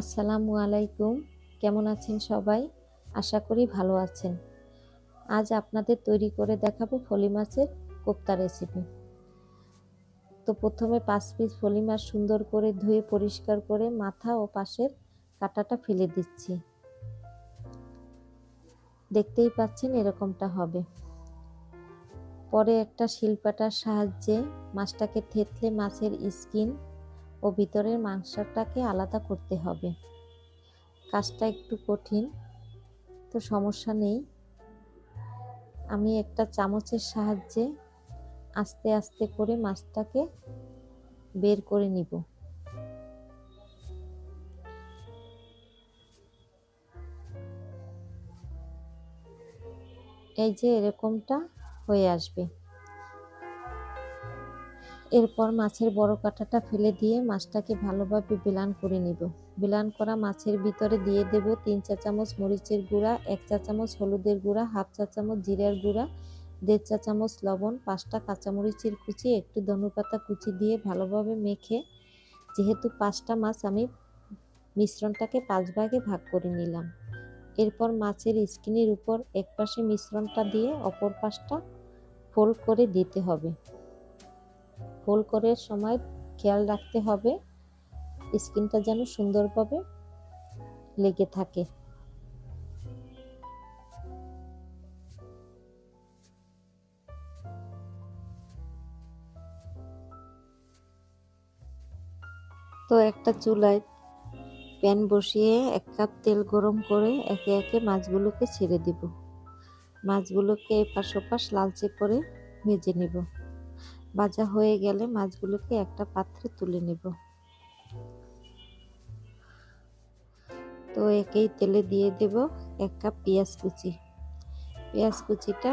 আসসালামু আলাইকুম। কেমন আছেন সবাই? আশা করি ভালো আছেন। আজ আপনাদের তৈরি করে দেখাবো ফলি মাছের কোপ্তা রেসিপি তো প্রথমে পাঁচ পিস ফলি মাছ সুন্দর করে ধুয়ে পরিষ্কার করে মাথা ও পাশের কাঁটাটা ফেলে দিচ্ছি। দেখতেই পাচ্ছেন এরকমটা হবে। পরে একটা শিলপাটার সাহায্যে মাছটাকে থেতলে মাছের স্কিন ও ভিতরের মাংসটাকে আলাদা করতে হবে। কাজটা একটু কঠিন, তো সমস্যা নেই। আমি একটা চামচের সাহায্যে আস্তে আস্তে করে মাছটাকে বের করে নিব। এই যে এরকমটা হয়ে আসবে। এরপর মাছের বড় কাঁটাটা ফেলে দিয়ে মাছটাকে ভালোভাবে বেলান করে নিব। বেলান করা মাছের ভিতরে দিয়ে দেব তিন চা চামচ মরিচের গুঁড়া, এক চা চামচ হলুদের গুঁড়া, হাফ চা চামচ জিরার গুঁড়া, দেড় চা চামচ লবণ, পাঁচটা কাঁচামরিচের কুচি, একটু ধনুপাতা কুচি দিয়ে ভালোভাবে মেখে যেহেতু পাঁচটা মাছ আমি মিশ্রণটাকে পাঁচ ভাগে ভাগ করে নিলাম। এরপর মাছের স্কিনের উপর এক পাশে মিশ্রণটা দিয়ে অপর পাশটা ফোল্ড করে দিতে হবে। ফোল্ড করার সময় খেয়াল রাখতে হবে। স্কিনটা যেন সুন্দরভাবে লেগে থাকে। তো একটা চুলায় প্যান বসিয়ে এক কাপ তেল গরম করে একে একে মাছগুলোকে ছেড়ে দিব। মাছগুলোকে এপাশ ওপাশ লালচে করে ভেজে নিব। ভাজা হয়ে গেলে মাছগুলোকে একটা পাত্রে তুলে নেব। তো একেই তেলে দিয়ে দেব এক কাপ পেঁয়াজ কুচি। পেঁয়াজ কুচিটা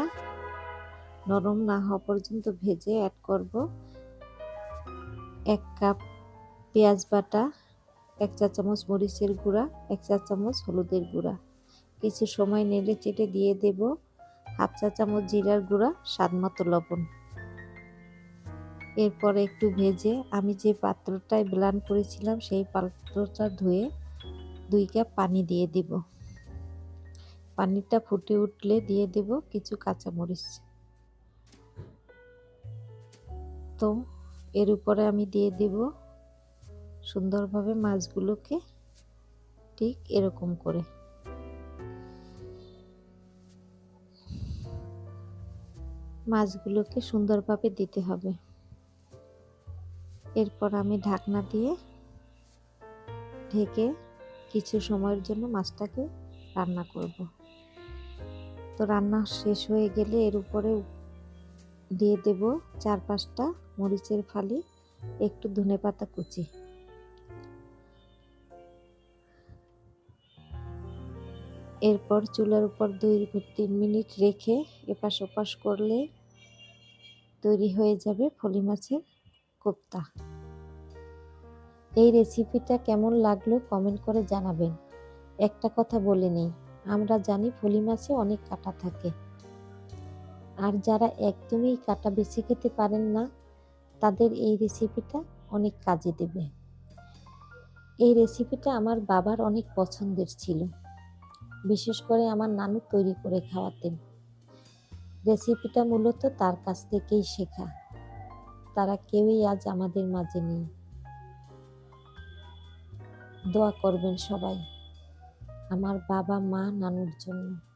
নরম না হওয়া পর্যন্ত ভেজে অ্যাড করব। এক কাপ পেঁয়াজ বাটা, এক চা চামচ মরিচের গুঁড়া, এক চা চামচ হলুদের গুঁড়া। কিছু সময় নেড়ে চেটে দিয়ে দেব। হাফ চা চামচ জিরার গুঁড়া স্বাদ মতো লবণ। এরপরে একটু ভেজে আমি যে পাত্রটায় ব্লান করেছিলাম, সেই পাত্রটা ধুয়ে দুই কাপ পানি দিয়ে দিব। পানিটা ফুটে উঠলে দিয়ে দেব কিছু কাঁচামরিচ। তো এর উপরে আমি দিয়ে দেব সুন্দরভাবে মাছগুলোকে ঠিক এরকম করে। মাছগুলোকে সুন্দরভাবে দিতে হবে। এরপর আমি ঢাকনা দিয়ে ঢেকে কিছু সময়ের জন্য মাছটাকে রান্না করব। তো রান্না শেষ হয়ে গেলে এর উপরে দিয়ে দেব চার পাঁচটা মরিচের ফালি, একটু ধনে পাতা কুচি। এরপর চুলার উপর দুই তিন মিনিট রেখে এপাশ ওপাশ করলে তৈরি হয়ে যাবে ফলি মাছের কোপ্তা এই রেসিপিটা কেমন লাগল কমেন্ট করে জানাবেন। একটা কথা বলে নেই, আমরা জানি ফলি মাছে অনেক কাটা থাকে। আর যারা একদমই কাটা বেছে খেতে পারেন না, তাদের এই রেসিপিটা অনেক কাজে দেবে। এই রেসিপিটা আমার বাবার অনেক পছন্দের ছিল। বিশেষ করে আমার নানু তৈরি করে খাওয়াতেন। রেসিপিটা মূলত তার কাছ থেকেই শেখা। তারা কেউই আজ আমাদের মাঝে নেই। দোয়া করবেন সবাই আমার বাবা মা নানুর জন্য।